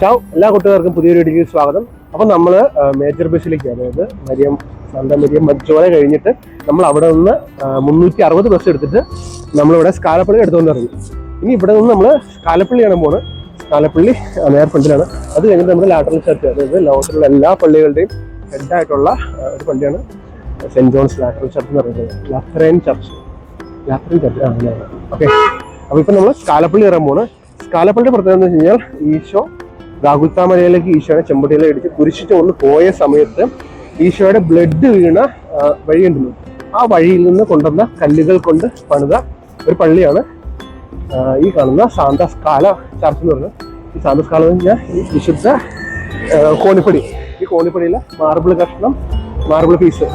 ചാവ് എല്ലാ കൂട്ടുകാർക്കും പുതിയൊരു വീഡിയോയ്ക്ക് സ്വാഗതം. അപ്പം നമ്മൾ മേജർ ബസ്സിലേക്ക് അതായത് മരിയം സാന്ത മരിയം മരിച്ചോല കഴിഞ്ഞിട്ട് നമ്മൾ അവിടെ നിന്ന് മുന്നൂറ്റി അറുപത് ബസ് എടുത്തിട്ട് നമ്മളിവിടെ സ്കാലപ്പള്ളി എടുത്തുകൊണ്ട് ഇറങ്ങി. ഇനി ഇവിടെ നിന്ന് നമ്മൾ സ്കാലപ്പള്ളിയാണ് പോണ് സ്കാലപ്പള്ളി നേർ ഫ്രണ്ടിലാണ് അത് കഴിഞ്ഞിട്ട് നമുക്ക് ലാറ്ററൽ ചർച്ച് അതായത് ലോകത്തിലുള്ള എല്ലാ പള്ളികളുടെയും ഹെഡായിട്ടുള്ള ഒരു പള്ളിയാണ് സെന്റ് ജോൺസ് ലാറ്ററൽ ചർച്ച് എന്ന് പറയുന്നത്. ലത്തറേൻ ചർച്ച് ലാത്രൈൻ ചർച്ച് ആ ഓക്കെ അപ്പോൾ ഇപ്പം നമ്മൾ സ്കാലപ്പള്ളി ഇറങ്ങാൻ പോണ്. സ്കാലപ്പള്ളി പ്രത്യേകത എന്ന് വെച്ച് കഴിഞ്ഞാൽ ഈശോ ഗാഗുത്താമലയിലേക്ക് ഈശോയുടെ ചെമ്പട്ടിയിലേക്ക് ഇടിച്ച് കുരിശിച്ച് ഒന്ന് പോയ സമയത്ത് ഈശോയുടെ ബ്ലഡ് വീണ വഴിയുണ്ടെന്ന് ആ വഴിയിൽ നിന്ന് കൊണ്ടുവന്ന കല്ലുകൾ കൊണ്ട് പണിത ഒരു പള്ളിയാണ് ഈ കാണുന്ന സാന്തസ്കാല ചർച്ച് എന്ന് പറഞ്ഞത് ഈ സാന്തസ്കാല എന്ന് പറഞ്ഞാൽ ഈ വിശുദ്ധ കോണിപ്പടി. ഈ കോണിപ്പടിയിലെ മാർബിൾ കഷ്ണം മാർബിൾ പീസ്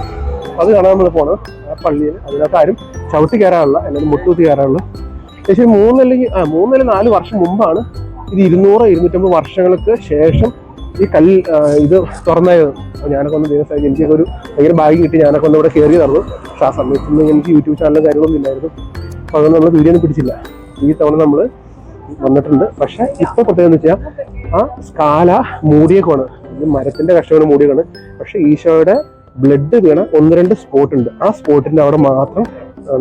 അത് കാണാൻ നമ്മൾ പോണത് ആ പള്ളിയിൽ. അതിനകത്ത് ആരും ചവിട്ടി കയറാനുള്ള അല്ലെങ്കിൽ മുട്ടുകുത്തി കയറാനുള്ള ഏകദേശം മൂന്നല്ലെങ്കിൽ ആ മൂന്നല്ല നാല് വർഷം മുമ്പാണ് ഇത് ഇരുന്നൂറ് ഇരുന്നൂറ്റമ്പത് വർഷങ്ങൾക്ക് ശേഷം ഈ കല്ല് ഇത് തുറന്നായിരുന്നു. അപ്പോൾ ഞാനൊക്കെ ഒന്ന് ദിവസം എനിക്കൊക്കെ ഒരു ഭയങ്കര ഭാഗ്യം കിട്ടി. ഞാനൊക്കെ ഒന്ന് ഇവിടെ കയറി നടന്നു. പക്ഷെ ആ സമയത്തൊന്നും എനിക്ക് യൂട്യൂബ് ചാനലും കാര്യങ്ങളൊന്നും ഇല്ലായിരുന്നു. അപ്പോൾ അതൊന്നും നമ്മൾ വീഡിയോ ഒന്നും പിടിച്ചില്ല. ഈ തവണ നമ്മൾ വന്നിട്ടുണ്ട്. പക്ഷേ ഇപ്പോൾ പ്രത്യേകത എന്ന് വെച്ചാൽ ആ സ്കാല മൂടിയേക്കാണ് ഇത് മരത്തിന്റെ കഷ്ടമാണ് മൂടിയേക്കാണ് പക്ഷേ ഈശോയുടെ ബ്ലഡ് വീണ ഒന്ന് രണ്ട് സ്പോട്ട് ഉണ്ട്. ആ സ്പോട്ടിന്റെ അവിടെ മാത്രം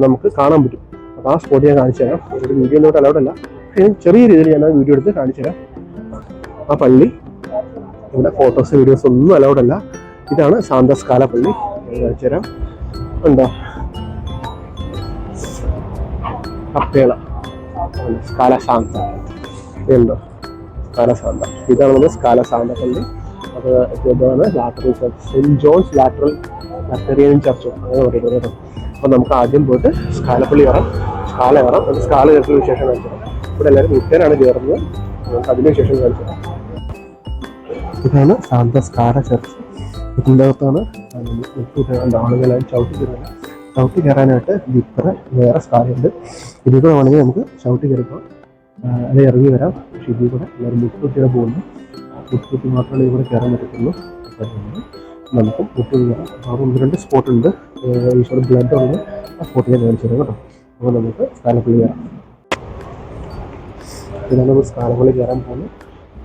നമുക്ക് കാണാൻ പറ്റും. അപ്പോൾ ആ സ്പോട്ട് ഞാൻ കാണിച്ചു തരാം ഒരു വീഡിയോ ഒന്നും അലൗഡ് അല്ല. ചെറിയ രീതിയിൽ ഞാൻ ആ വീഡിയോ എടുത്ത് കാണിച്ചു തരാം ആ പള്ളി ഇവിടെ ഫോട്ടോസ് വീഡിയോസ് ഒന്നും അലൗഡ് അല്ല. ഇതാണ് സാന്തസ്കാല പള്ളി. കാണിച്ചു തരാം ഉണ്ടോ കപ്പേള സ്കാല ശാന്ത. ഇതുണ്ടോ? സ്കാല ശാന്ത. ഇതാണ് നമ്മുടെ സ്കാല ശാന്ത പള്ളി. അത് ഇതാണ് lateral church saint John's lateral Lutheran church അങ്ങനെ പറയുന്നത് കേട്ടോ. അപ്പോൾ നമുക്ക് ആദ്യം പോയിട്ട് സ്കാലപ്പള്ളി കയറാം സ്കാല കയറാം സ്കാല കയറിയ വിശേഷം കാണിച്ചു ഇവിടെ എല്ലാവരും വീട്ടുകാരാണ് കയറുന്നത്. നമുക്ക് അതിന് വിശേഷം കാണിച്ചു ഇതാണ് സാന്ത സ്കാല ചർച്ച്. ഇതിന്റെ അകത്താണ് ആളുകളായി ചവിട്ടി കയറുന്നത്. ചവിട്ടി കയറാനായിട്ട് ഇപ്പറ വേറെ സ്കാരുണ്ട് ഇതിൽ കൂടെ വേണമെങ്കിൽ നമുക്ക് ചവിട്ടി കയറിപ്പോൾ അല്ലെങ്കിൽ ഇറങ്ങി വരാം. പക്ഷെ ഇതിൽ കൂടെ എല്ലാവരും മുട്ടുകുത്തിയുടെ പോകുന്നു മുട്ടുകുത്തി മാത്രമേ ഇവിടെ കയറാൻ പറ്റത്തുള്ളൂ. നമുക്ക് മുട്ടുകുത്തി കയറാം. അപ്പോൾ ഒന്ന് രണ്ട് സ്പോട്ടുണ്ട്. ബ്ലഡ് ഉണ്ട് ആ സ്പോട്ട് ഞാൻ കാണിച്ചു തരാം കേട്ടോ. അപ്പോൾ നമുക്ക് സ്കാലപ്പള്ളി കയറാം. ഇതാണ് നമ്മൾ സ്കാലപ്പള്ളി കയറാൻ പോകുന്നത്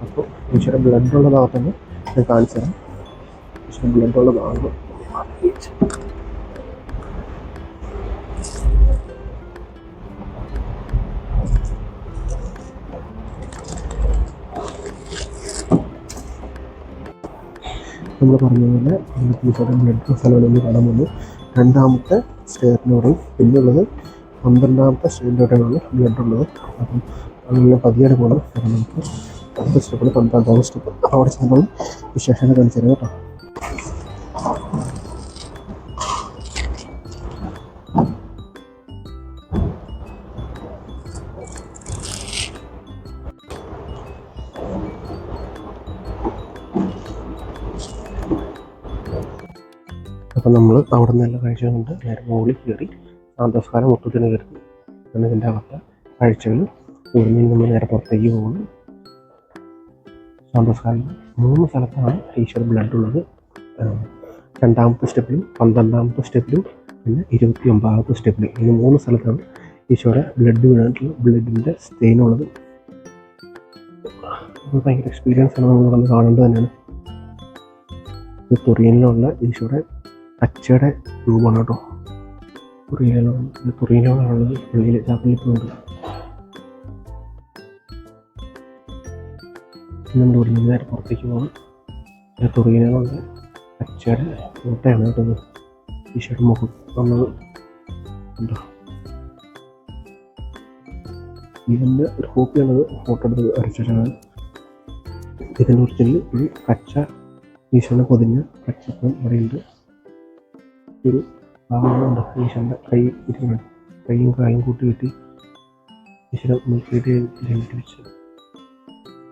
അപ്പോൾ ഈശ്വര ബ്ലഡ് ഉള്ള ഭാഗത്തന്നെ ഞാൻ കാണിച്ചു തരാം. ഈശ്വര ബ്ലഡ് ഉള്ള ഭാഗം നമ്മൾ പറഞ്ഞതുപോലെ പോലെ ഈശോയുടെ ബ്ലഡ് സ്ഥലങ്ങളിൽ കാണാൻ പോകുന്നു. രണ്ടാമത്തെ സ്റ്റേറിനോടും പിന്നുള്ളത് പന്ത്രണ്ടാമത്തെ സ്റ്റേറിനോടാണ് ബ്ലഡ് ഉള്ളത് അപ്പം അങ്ങനെ പതിയാണ് പോകണം കാരണം നമുക്ക് അടുത്ത സ്റ്റെപ്പിൽ പന്ത്രണ്ടാമത്തെ സ്റ്റെപ്പ്. അവിടെ ചെന്നാൽ വിശേഷങ്ങൾ കാണിച്ചു തരാം കേട്ടോ. അപ്പം നമ്മൾ അവിടെ നിന്ന് എല്ലാ കാഴ്ച കൊണ്ട് നേരെ മുകളിൽ കയറി സാന്തസ്കാരം മൊത്തത്തിന് കയറി അങ്ങനെ ഇതിന്റെ അവസ്ഥ കാഴ്ചകൾ ഇവിടെ നമ്മൾ നേരെ പുറത്തേക്ക് പോകുന്നു. സാന്തസ്കാരം മൂന്ന് സ്ഥലത്താണ് ഈശ്വര ബ്ലഡ് ഉള്ളത്. രണ്ടാമത്തെ സ്റ്റെപ്പിലും പന്ത്രണ്ടാമത്തെ സ്റ്റെപ്പിലും പിന്നെ ഇരുപത്തി ഒമ്പതാമത്തെ സ്റ്റെപ്പിലും ഈ മൂന്ന് സ്ഥലത്താണ് ഈശോയുടെ ബ്ലഡ് വീണിട്ടുള്ള ബ്ലഡിന്റെ അത് ഭയങ്കര എക്സ്പീരിയൻസ് ആണ് നമ്മൾ വന്ന് കാണേണ്ടത് തന്നെയാണ്. ഇത് തുറിയനിലുള്ള ഈശോയുടെ അച്ചയുടെ രൂപമാണ് കേട്ടോ. തുറിയനിലാണ് ഇത് പുള്ളിയിൽ ചാപ്പലിൽ പോകുന്നത്? ഇവിടെ നേരെ പുറത്തേക്ക് പോകണം ഇത് അച്ഛയുടെ ഫോട്ടോയാണ് കേട്ടത്. ഈശോയുടെ മുഖം വന്നത്. ഉണ്ടോ ഇതിന്റെ ഒരു കോപ്പിയാണത് ഫോട്ടോ എടുത്ത് വരച്ചിട്ടാണ് ഇതിന്റെ ഒറിജിനൽ ഒരു കച്ച ഈശോനെ പൊതിഞ്ഞ കച്ചപ്പം അവിടെയുണ്ട്. ഒരു ഭാഗങ്ങളുണ്ട് ഈശോന്റെ കൈ ഇരിക്കുന്നുണ്ട് കൈയും കാലും കൂട്ടി കെട്ടി ഈശ്വരൻ നോക്കിയിട്ട് വെച്ച്.